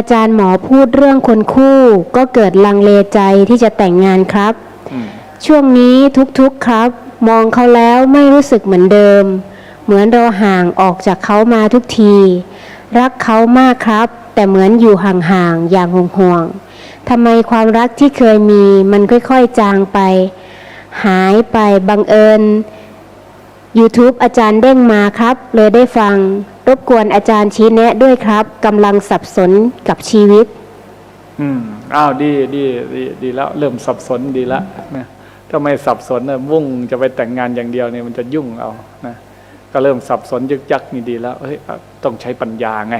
อาจารย์หมอพูดเรื่องคนคู่ ก็เกิดลังเลใจที่จะแต่งงานครับอืมช่วงนี้ทุกๆครับ มองเขาแล้วไม่รู้สึกเหมือนเดิม เหมือนเราห่างออกจากเขามาทุกที รักเขามากครับ แต่เหมือนอยู่ห่างๆอย่างห่วงๆทำไมความรักที่เคยมีมันค่อยๆจางไป หายไปบังเอิญ YouTube อาจารย์เด้งมาครับ เลยได้ฟัง รบกวนอาจารย์ชี้แนะด้วยครับกำลังสับสนกับชีวิต อืมอ้าวดีดีดีดีแล้ว เริ่มสับสนดีแล้วนะถ้าไม่สับสนนะวุ่งจะไปแต่งงานอย่างเดียวเนี่ยมันจะยุ่งเอานะก็เริ่มสับสนยึกยักนี่ดีแล้วเฮ้ยต้องใช้ปัญญาไง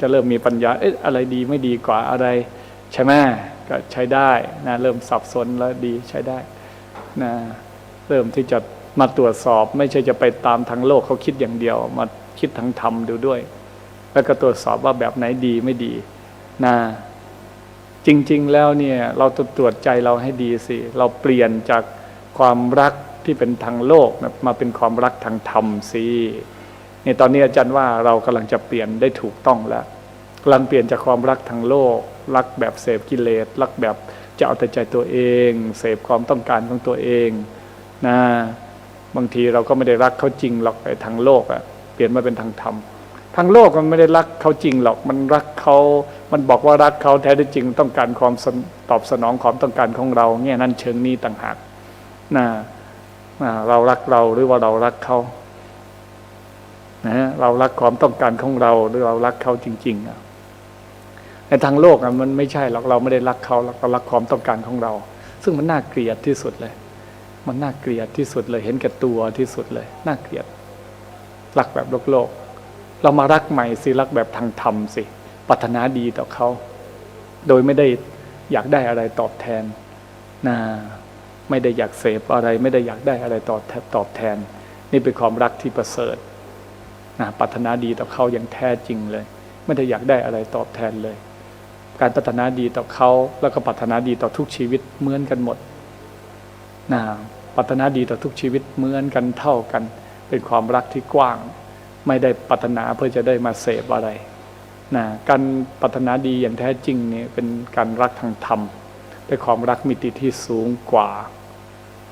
จะเริ่มมีปัญญาเอ๊ะอะไรดีไม่ดีกว่าอะไรใช่ไหมก็ใช้ได้นะเริ่มสับสนแล้วดีใช้ได้นะเริ่มที่จะมาตรวจสอบไม่ใช่จะไปตามทางโลกเขาคิดอย่างเดียวมา คิดทางธรรมดูด้วย แล้วก็ตรวจสอบว่าแบบไหนดีไม่ดีนะจริง ๆ แล้วเนี่ยเราต้องตรวจใจเราให้ดีสิ เราเปลี่ยนจากความรักที่เป็นทางโลกนะมาเป็นความรักทางธรรมสินี่ตอนนี้อาจารย์ว่าเรากำลังจะเปลี่ยนได้ถูกต้องแล้วกำลังเปลี่ยนจากความรักทางโลก รักแบบเสพกิเลสรักแบบจะเอาแต่ใจตัวเอง เสพความต้องการของตัวเองนะบางทีเราก็ไม่ได้รักเขาจริงหรอกไอ้ทางโลกอะ เปลี่ยนมาเป็นทางธรรมทางโลกมันไม่ได้รักเขาจริงหรอก มันรักเขา มันบอกว่ารักเขาแท้ที่จริงต้องการความตอบสนองความต้องการของเราเนี่ยนั่นเชิงนี้ต่างหากนะนะเรารักเราหรือว่าเรารักเขานะเรารักความต้องการของเราหรือเรารักเขาจริงๆอะในทางโลกอะมันไม่ใช่หรอกเราไม่ได้รักเขาเรารักความต้องการของเรา ซึ่งมันน่าเกลียดที่สุดเลย มันน่าเกลียดที่สุดเลย เห็นแก่ตัวที่สุดเลย น่าเกลียด รักแบบโลกโลก เรามารักใหม่สิรักแบบทางธรรมสิปรารถนาดีต่อเขา โดยไม่ได้อยากได้อะไรตอบแทนนะไม่ได้อยากเสพอะไร ไม่ได้อยากได้อะไรตอบตอบแทน นี่เป็นความรักที่ประเสริฐนะปรารถนาดีต่อเขาอย่างแท้จริงเลย ไม่ได้อยากได้อะไรตอบแทนเลย การปรารถนาดีต่อเขาแล้วก็ปรารถนาดีต่อทุกชีวิตเหมือนกันหมดนะปรารถนาดีต่อทุกชีวิตเหมือนกันเท่ากัน เป็นความรักที่กว้าง ไม่ได้ปรารถนาเพื่อจะได้มาเสพอะไรนะการปรารถนาดีอย่างแท้จริงเนี่ยเป็นการรักทางธรรมเป็นความรักมิติที่สูงกว่า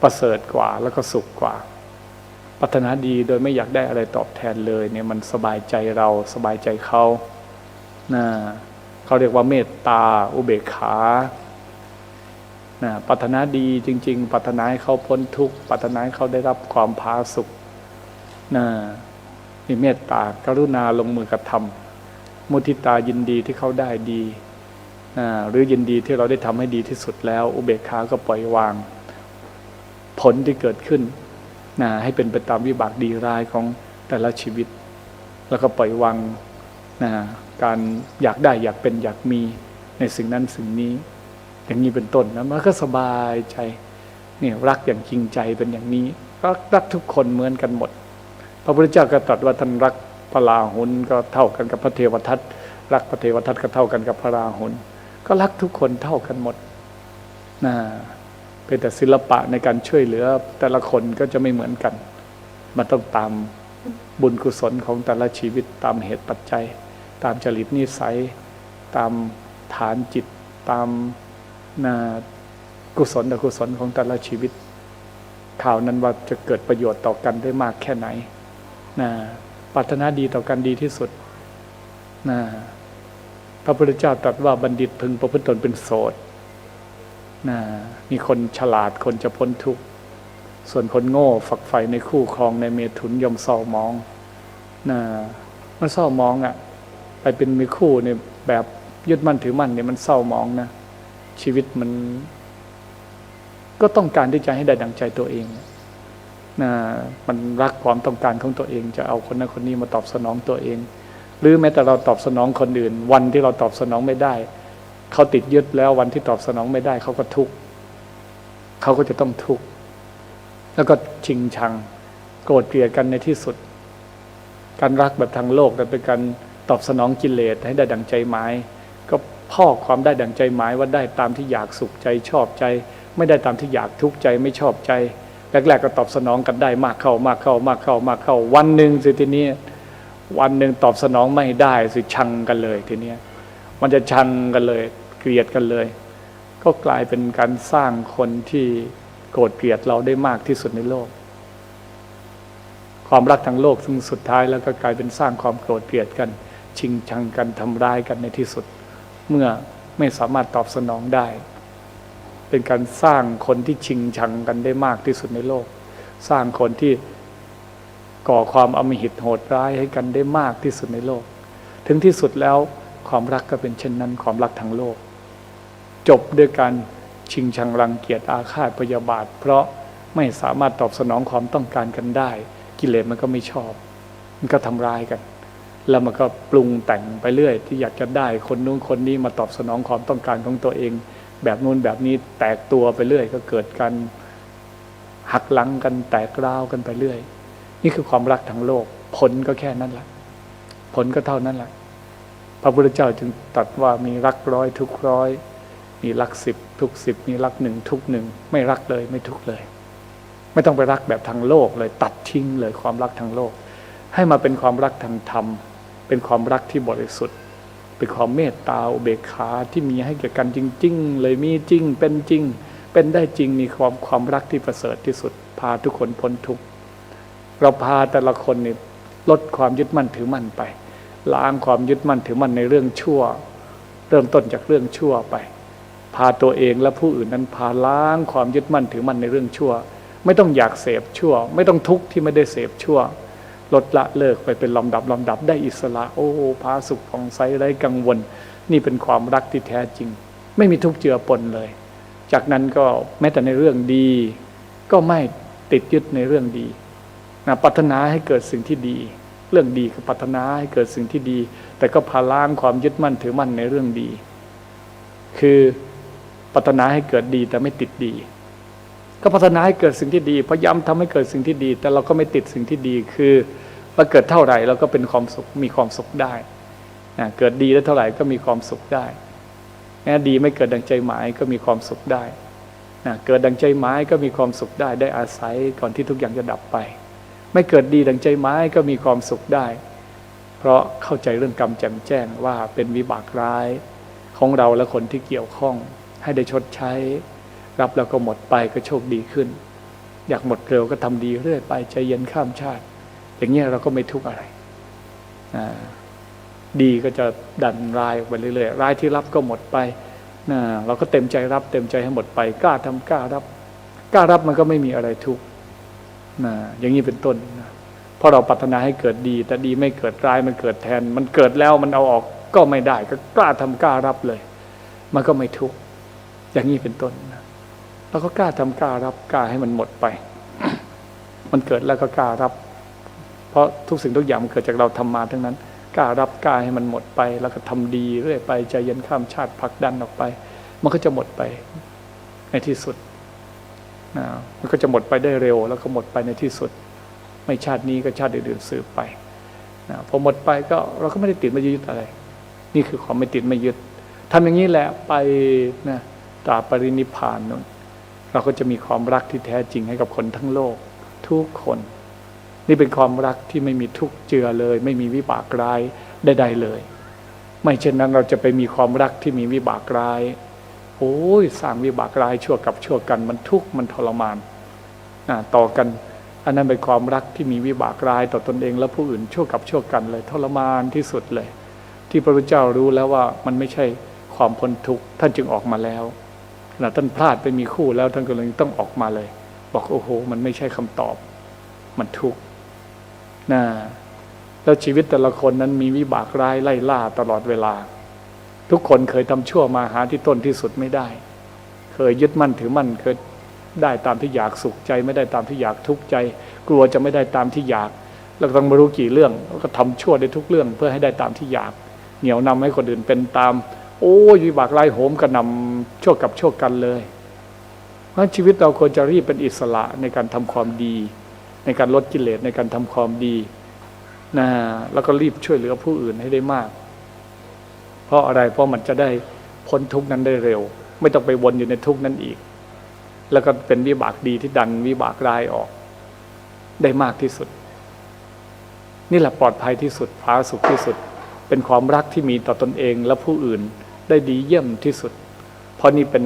ประเสริฐกว่าแล้วก็สุขกว่าปรารถนาดีโดยไม่อยากได้อะไรตอบแทนเลยเนี่ยมันสบายใจเราสบายใจเขานะเขาเรียกว่าเมตตา อุเบกขานะปรารถนาดีจริง ๆปรารถนาให้เขาพ้นทุกข์ปรารถนาให้เขาได้รับความผาสุก นะมีเมตตากรุณาลงมือกระทำมุทิตายินดีที่เขาได้ดีนะหรือยินดีที่เราได้ทำให้ดีที่สุดแล้ว อุเบกขาก็ปล่อยวาง ผลที่เกิดขึ้นนะให้เป็นไปตามวิบากดีร้ายของแต่ละชีวิต แล้วก็ปล่อยวางนะการอยากได้อยากเป็นอยากมีในสิ่งนั้นสิ่งนี้ อย่างนี้เป็นต้นนะมันก็สบายใจเนี่ยรักอย่างจริงใจเป็นอย่างนี้รักรักทุกคนเหมือนกันหมด พระพุทธเจ้าก็ตรัสว่าท่านรักพระราหุลก็เท่ากันกับพระเทวทัตรักพระเทวทัตก็เท่ากันกับพระราหุลก็รักทุกคนเท่ากันหมดนะเป็นแต่ศิลปะในการช่วยเหลือ แต่ละคนก็จะไม่เหมือนกัน มันต้องตามบุญกุศลของแต่ละชีวิตตามเหตุปัจจัย ตามจริตนิสัย ตามฐานจิต ตามนะกุศลอกุศลของแต่ละชีวิตข่าวนั้นว่าจะเกิดประโยชน์ต่อกันได้มากแค่ไหน นะปรารถนาดีต่อกันดีที่สุดนะพระพุทธเจ้าตรัสว่าบัณฑิตพึงประพฤติตนเป็นโสดนะมีคนฉลาดคนจะพ้นทุกข์ส่วนคนโง่ฝักใฝ่ในคู่ครองในเมถุนยมเศร้ามองนะมันเศร้ามองอะ่ะ ไปเป็นมีคู่เนี่ยแบบยึดมั่นถือมั่นเนี่ยมันเศร้ามองนะชีวิตมัน ก็ต้องการที่จะให้ได้ดังใจตัวเองนะ มันรักความต้องการของตัวเอง จะเอาคนนั้นคนนี้มาตอบสนองตัวเอง หรือแม้แต่เราตอบสนองคนอื่น วันที่เราตอบสนองไม่ได้เขาติดยึดแล้ววันที่ตอบสนองไม่ได้เขาก็ทุกข์เขาก็จะต้องทุกข์แล้วก็ชิงชัง โกรธเกลียดกันในที่สุด การรักแบบทางโลกแต่เป็นการตอบสนองกิเลสให้ได้ดังใจหมาย ก็พอกความได้ดังใจหมายว่าได้ตามที่อยากสุขใจชอบใจ ไม่ได้ตามที่อยากทุกข์ใจไม่ชอบใจ แรกๆก็ตอบสนองกันได้มากเข้ามากเข้ามากเข้ามากเข้า วันหนึ่งสิทีนี้วันหนึ่งตอบสนองไม่ได้สิชังกันเลยทีเนี้ยมันจะชังกันเลย เกลียดกันเลย ก็กลายเป็นการสร้างคนที่โกรธเกลียดเราได้มากที่สุดในโลก ความรักทางโลกซึ่งสุดท้ายแล้วก็กลายเป็นสร้างความโกรธเกลียดกัน ชิงชังกันทำร้ายกันในที่สุด เมื่อไม่สามารถตอบสนองได้ เป็นการสร้างคนที่ชิงชังกันได้มากที่สุดในโลก สร้างคนที่ก่อความอมหิตโหดร้ายให้กันได้มากที่สุดในโลก ถึงที่สุดแล้วความรักก็เป็นเช่นนั้นความรักทางโลก จบด้วยการชิงชังรังเกียจอาฆาตพยาบาท เพราะไม่สามารถตอบสนองความต้องการกันได้ กิเลสมันก็ไม่ชอบ มันก็ทำร้ายกัน แล้วมันก็ปรุงแต่งไปเรื่อย ที่อยากจะได้คนนู้นคนนี้มาตอบสนองความต้องการของตัวเอง แบบนู้นแบบนี้แตกตัวไปเรื่อย ก็เกิดการหักหลังกันแตกร้าวกันไปเรื่อย นี่คือความรักทางโลก ผลก็แค่นั้นแหละผลก็เท่านั้นแหละพระพุทธเจ้าจึงตรัสว่ามีรักร้อยทุกร้อย มีรักสิบทุกสิบมีรักหนึ่งทุกหนึ่งไม่รักเลยไม่ทุกเลย ไม่ต้องไปรักแบบทางโลกเลย ตัดทิ้งเลยความรักทางโลก ให้มาเป็นความรักทางธรรม เป็นความรักที่บริสุทธิ์ เป็นความเมตตาอุเบกขาที่มีให้แก่กันจริง ๆ เลยมีจริงเป็นจริง เป็นได้จริงมีความความรักที่ประเสริฐที่สุด พาทุกคนพ้นทุกข์เราพาแต่ละคนนี่ลดความยึดมั่นถือมั่นไป ล้างความยึดมั่นถือมั่นในเรื่องชั่ว เริ่มต้นจากเรื่องชั่วไป พาตัวเองและผู้อื่นนั้นพาล้างความยึดมั่นถือมั่นในเรื่องชั่ว ไม่ต้องอยากเสพชั่ว ไม่ต้องทุกข์ที่ไม่ได้เสพชั่ว ลดละเลิกไปเป็นลำดับลำดับได้อิสระ โอ้พาสุขของใสไร้กังวล นี่เป็นความรักที่แท้จริง ไม่มีทุกข์เจือปนเลย จากนั้นก็แม้แต่ในเรื่องดี ก็ไม่ติดยึดในเรื่องดีนะปรารถนาให้เกิดสิ่งที่ดี เรื่องดีคือปรารถนาให้เกิดสิ่งที่ดี แต่ก็พาล้างความยึดมั่นถือมั่นในเรื่องดี คือปรารถนาให้เกิดดีแต่ไม่ติดดี ก็พัฒนาให้เกิดสิ่งที่ดีพยายามทำให้เกิดสิ่งที่ดี แต่เราก็ไม่ติดสิ่งที่ดีคือ เราเกิดเท่าไหร่เราก็เป็นความสุขมีความสุขได้นะเกิดดีได้เท่าไหร่ก็มีความสุขได้แม้ดีไม่เกิดดังใจหมายก็มีความสุขได้นะเกิดดังใจหมายก็มีความสุขได้ ได้อาศัยก่อนที่ทุกอย่างจะดับไป ไม่เกิดดีดังใจหมายก็มีความสุขได้ เพราะเข้าใจเรื่องกรรมแจ่มแจ้งว่าเป็นวิบากร้ายของเราและคนที่เกี่ยวข้อง ให้ได้ชดใช้ รับแล้วก็หมดไปก็โชคดีขึ้น อยากหมดเร็วก็ทำดีเรื่อยไปใจเย็นข้ามชาติ อย่างเงี้ยเราก็ไม่ทุกข์อะไรดีก็จะดันรายออกไปเรื่อยๆรายที่รับก็หมดไปนะเราก็เต็มใจรับเต็มใจให้หมดไปกล้าทำกล้ารับกล้ารับมันก็ไม่มีอะไรทุกข์นะอย่างนี้เป็นต้นนะเพราะเราปรารถนาให้เกิดดี แต่ดีไม่เกิดร้ายมันเกิดแทน มันเกิดแล้วมันเอาออกก็ไม่ได้ ก็กล้าทำกล้ารับเลย มันก็ไม่ทุกข์อย่างนี้เป็นต้นนะเราก็กล้าทำกล้ารับกล้าให้มันหมดไป มันเกิดแล้วก็กล้ารับ เพราะทุกสิ่งทุกอย่างมันเกิดจากเราทำมาทั้งนั้นกล้ารับกล้าให้มันหมดไป แล้วก็ทำดีเรื่อยไปใจเย็นข้ามชาติผลักดันออกไป มันก็จะหมดไปในที่สุดนะมันก็จะหมดไปได้เร็ว แล้วก็หมดไปในที่สุด ไม่ชาตินี้ก็ชาติอื่นๆสืบไปนะพอหมดไปก็เราก็ไม่ได้ติดไม่ยึดอะไร นี่คือความไม่ติดไม่ยึดทำอย่างนี้แหละไปนะตราปรินิพานนนเราก็จะมีความรักที่แท้จริงให้กับคนทั้งโลก ทุกคน นี่เป็นความรักที่ไม่มีทุกข์เจือเลย ไม่มีวิบากร้ายใดๆเลย ไม่เช่นนั้นเราจะไปมีความรักที่มีวิบากร้าย โอ้ยสร้างวิบากร้ายชั่วกับชั่วกันมันทุกข์มันทรมานอ่าต่อกัน อันนั้นเป็นความรักที่มีวิบากร้ายต่อตนเองและผู้อื่นชั่วกับชั่วกันเลยทรมานที่สุดเลย ที่พระพุทธเจ้ารู้แล้วว่ามันไม่ใช่ความพ้นทุกข์ท่านจึงออกมาแล้วขณะท่านพลาดไปมีคู่แล้วท่านก็เลยต้องออกมาเลย บอกโอ้โห มันไม่ใช่คำตอบ มันทุกข์ นะแล้วชีวิตแต่ละคนนั้นมีวิบากร้ายไล่ล่าตลอดเวลา ทุกคนเคยทำชั่วมาหาที่ต้นที่สุดไม่ได้ เคยยึดมั่นถือมั่นเคยได้ตามที่อยากสุขใจ ไม่ได้ตามที่อยากทุกข์ใจ กลัวจะไม่ได้ตามที่อยาก แล้วต้องมารู้กี่เรื่องแล้วก็ทำชั่วได้ทุกเรื่องเพื่อให้ได้ตามที่อยาก เหนี่ยวนำให้คนอื่นเป็นตาม โอ้ยวิบากไล่โหมกระนำชั่วกับชั่วกันเลยเพราะชีวิตเราควรจะรีบเป็นอิสระในการทำความดี ในการลดกิเลสในการทำความดีนะแล้วก็รีบช่วยเหลือผู้อื่นให้ได้มาก เพราะอะไรเพราะมันจะได้พ้นทุกนั้นได้เร็ว ไม่ต้องไปวนอยู่ในทุกนั้นอีก แล้วก็เป็นวิบากดีที่ดันวิบากร้ายออก ได้มากที่สุด นี่แหละปลอดภัยที่สุดฟ้าสุขที่สุด เป็นความรักที่มีต่อตนเองและผู้อื่นได้ดีเยี่ยมที่สุด เพราะนี่เป็น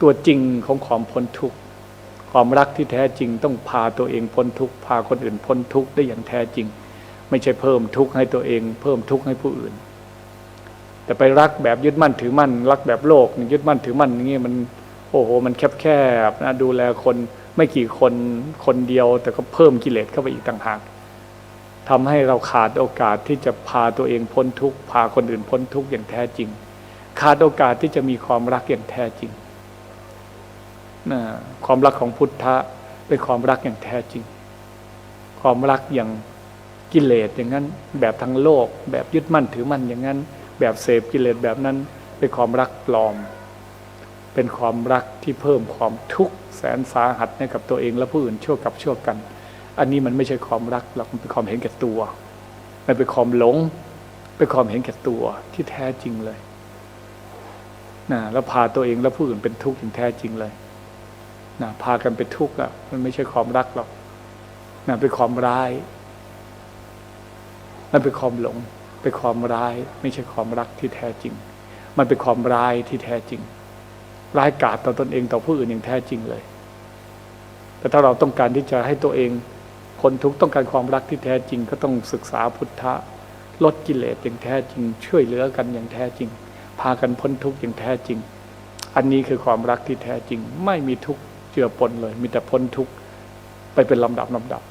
ตัวจริงของความพ้นทุกข์ ความรักที่แท้จริง ต้องพาตัวเองพ้นทุกข์พาคนอื่นพ้นทุกข์ได้อย่างแท้จริง ไม่ใช่เพิ่มทุกข์ให้ตัวเอง เพิ่มทุกข์ให้ผู้อื่น แต่ไปรักแบบยึดมั่นถือมั่น รักแบบโลกยึดมั่นถือมั่นอย่างนี้มันโอ้โห มันแคบแคบๆนะดูแลคนไม่กี่คนคนเดียว แต่ก็เพิ่มกิเลสเข้าไปอีกต่างหากทำให้เราขาดโอกาสที่จะพาตัวเองพ้นทุกข์พาคนอื่นพ้นทุกข์อย่างแท้จริง ขาดโอกาสที่จะมีความรักอย่างแท้จริง ความรักของพุทธะเป็นความรักอย่างแท้จริง ความรักอย่างกิเลสอย่างนั้น แบบทางโลก แบบยึดมั่นถือมั่นอย่างนั้น แบบเสพกิเลสแบบนั้นเป็นความรักปลอม เป็นความรักที่เพิ่มความทุกข์แสนสาหัสให้กับตัวเองและผู้อื่นชั่วกับชั่วกัน อันนี้มันไม่ใช่ความรักหรอกมันเป็นความเห็นแก่ตัว มันเป็นความหลง เป็นความเห็นแก่ตัวที่แท้จริงเลยนะแล้วพาตัวเองและผู้อื่นเป็นทุกข์อย่างแท้จริงเลย นะพากันเป็นทุกข์อะ มันไม่ใช่ความรักหรอกนะเป็นความร้ายมันเป็นความหลง เป็นความร้าย ไม่ใช่ความรักที่แท้จริง มันเป็นความร้ายที่แท้จริง ร้ายกาจต่อตนเองต่อผู้อื่นอย่างแท้จริงเลย แต่ถ้าเราต้องการที่จะให้ตัวเองคนทุกข์ต้องการความรักที่แท้จริง ก็ต้องศึกษาพุทธะลดกิเลสอย่างแท้จริง ช่วยเหลือกันอย่างแท้จริง พากันพ้นทุกข์อย่างแท้จริง อันนี้คือความรักที่แท้จริง ไม่มีทุกข์ เจือปนเลย มีแต่พ้นทุกข์ไปเป็นลำดับลำดับ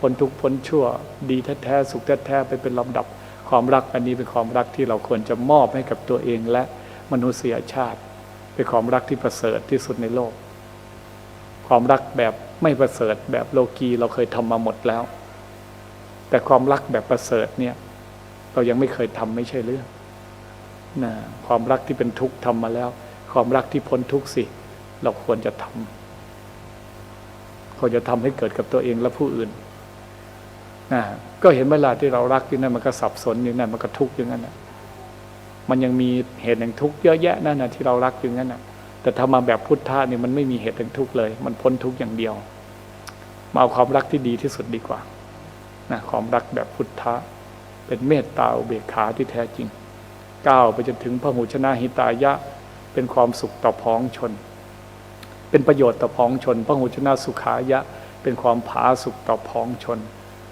พ้นทุกข์พ้นชั่ว ดีแท้ๆสุขแท้ๆไปเป็นลำดับ ความรักอันนี้เป็นความรักที่เราควรจะมอบให้กับตัวเองและมนุษยชาติ เป็นความรักที่ประเสริฐที่สุดในโลก ความรักแบบไม่ประเสริฐแบบโลกีเราเคยทำมาหมดแล้ว แต่ความรักแบบประเสริฐเนี่ยเรายังไม่เคยทำไม่ใช่เรื่องนะความรักที่เป็นทุกข์ทำมาแล้ว ความรักที่พ้นทุกข์สิ เราควรจะทำ ควรจะทำให้เกิดกับตัวเองและผู้อื่นนะก็เห็นเวลาที่เรารักอยู่นั่นมันก็สับสนอยู่นั่นมันก็ทุกข์อย่างนั้นนะมันยังมีเหตุแห่งทุกข์เยอะแยะนั่นนะที่เรารักอยู่นั่นนะแต่ถ้ามาแบบพุทธะนี่มันไม่มีเหตุแห่งทุกข์เลย มันพ้นทุกข์อย่างเดียว มาเอาความรักที่ดีที่สุดดีกว่านะความรักแบบพุทธะเป็นเมตตาอุเบกขาที่แท้จริงก้าวไปจนถึงพระหูชนะหิตายะ เป็นความสุขต่อพ้องชน เป็นประโยชน์ต่อพ้องชนพระหูชนะสุขายะ เป็นความผาสุขต่อพ้องชน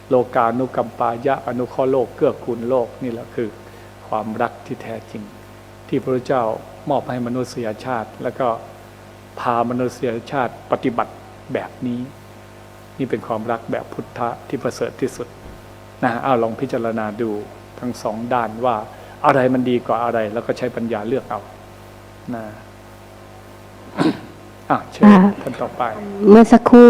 โลกานุกัมปายะอนุเคราะห์โลกเกื้อกูลโลกนี่แหละคือ ความรักที่แท้จริง ที่พระเจ้ามอบให้มนุษยชาติ แล้วก็พามนุษยชาติปฏิบัติแบบนี้ นี่เป็นความรักแบบพุทธะที่ประเสริฐที่สุดนะเอาลองพิจารณาดูทั้งสองด้านว่าอะไรมันดีกว่าอะไรแล้วก็ใช้ปัญญาเลือกเอานะ อะเชิญค่ะท่านต่อไป เมื่อสักครู่